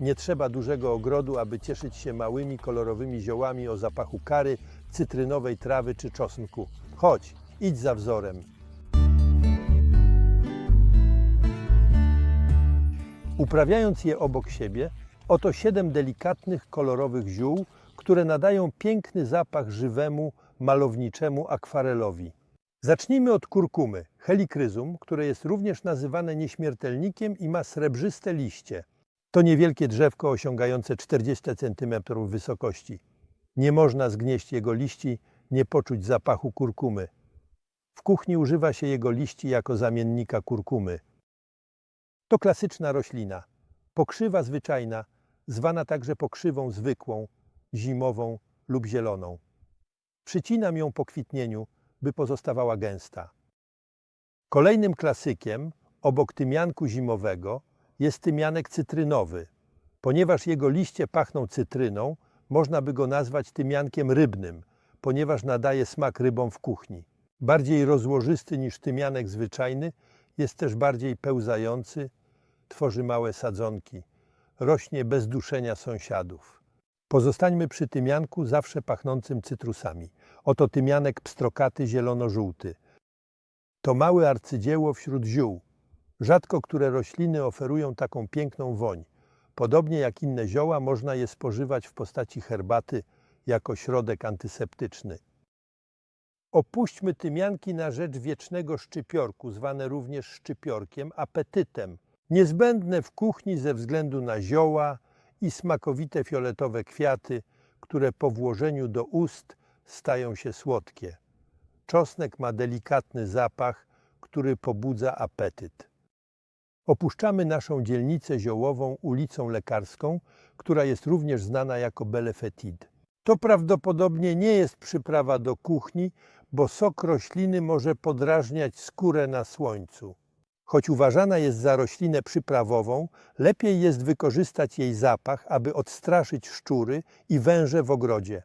Nie trzeba dużego ogrodu, aby cieszyć się małymi, kolorowymi ziołami o zapachu kary, cytrynowej trawy czy czosnku. Chodź, idź za wzorem. Uprawiając je obok siebie, oto siedem delikatnych, kolorowych ziół, które nadają piękny zapach żywemu, malowniczemu akwarelowi. Zacznijmy od kurkumy, helikryzum, które jest również nazywane nieśmiertelnikiem i ma srebrzyste liście. To niewielkie drzewko osiągające 40 cm wysokości. Nie można zgnieść jego liści, nie poczuć zapachu kurkumy. W kuchni używa się jego liści jako zamiennika kurkumy. To klasyczna roślina, pokrzywa zwyczajna, zwana także pokrzywą zwykłą, zimową lub zieloną. Przycinam ją po kwitnieniu, by pozostawała gęsta. Kolejnym klasykiem, obok tymianku zimowego, jest tymianek cytrynowy. Ponieważ jego liście pachną cytryną, można by go nazwać tymiankiem rybnym, ponieważ nadaje smak rybom w kuchni. Bardziej rozłożysty niż tymianek zwyczajny, jest też bardziej pełzający, tworzy małe sadzonki, rośnie bez duszenia sąsiadów. Pozostańmy przy tymianku zawsze pachnącym cytrusami. Oto tymianek pstrokaty zielono-żółty. To małe arcydzieło wśród ziół. Rzadko które rośliny oferują taką piękną woń. Podobnie jak inne zioła, można je spożywać w postaci herbaty jako środek antyseptyczny. Opuśćmy tymianki na rzecz wiecznego szczypiorku, zwane również szczypiorkiem, apetytem. Niezbędne w kuchni ze względu na zioła i smakowite fioletowe kwiaty, które po włożeniu do ust stają się słodkie. Czosnek ma delikatny zapach, który pobudza apetyt. Opuszczamy naszą dzielnicę ziołową ulicą Lekarską, która jest również znana jako Belefetid. To prawdopodobnie nie jest przyprawa do kuchni, bo sok rośliny może podrażniać skórę na słońcu. Choć uważana jest za roślinę przyprawową, lepiej jest wykorzystać jej zapach, aby odstraszyć szczury i węże w ogrodzie.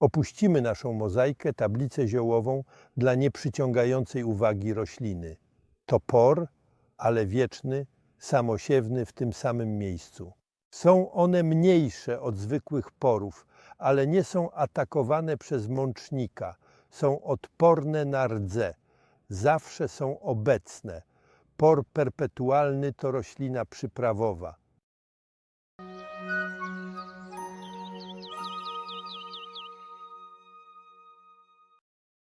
Opuścimy naszą mozaikę, tablicę ziołową dla nieprzyciągającej uwagi rośliny. To por, ale wieczny, samosiewny w tym samym miejscu. Są one mniejsze od zwykłych porów, ale nie są atakowane przez mącznika. Są odporne na rdze. Zawsze są obecne. Por perpetualny to roślina przyprawowa.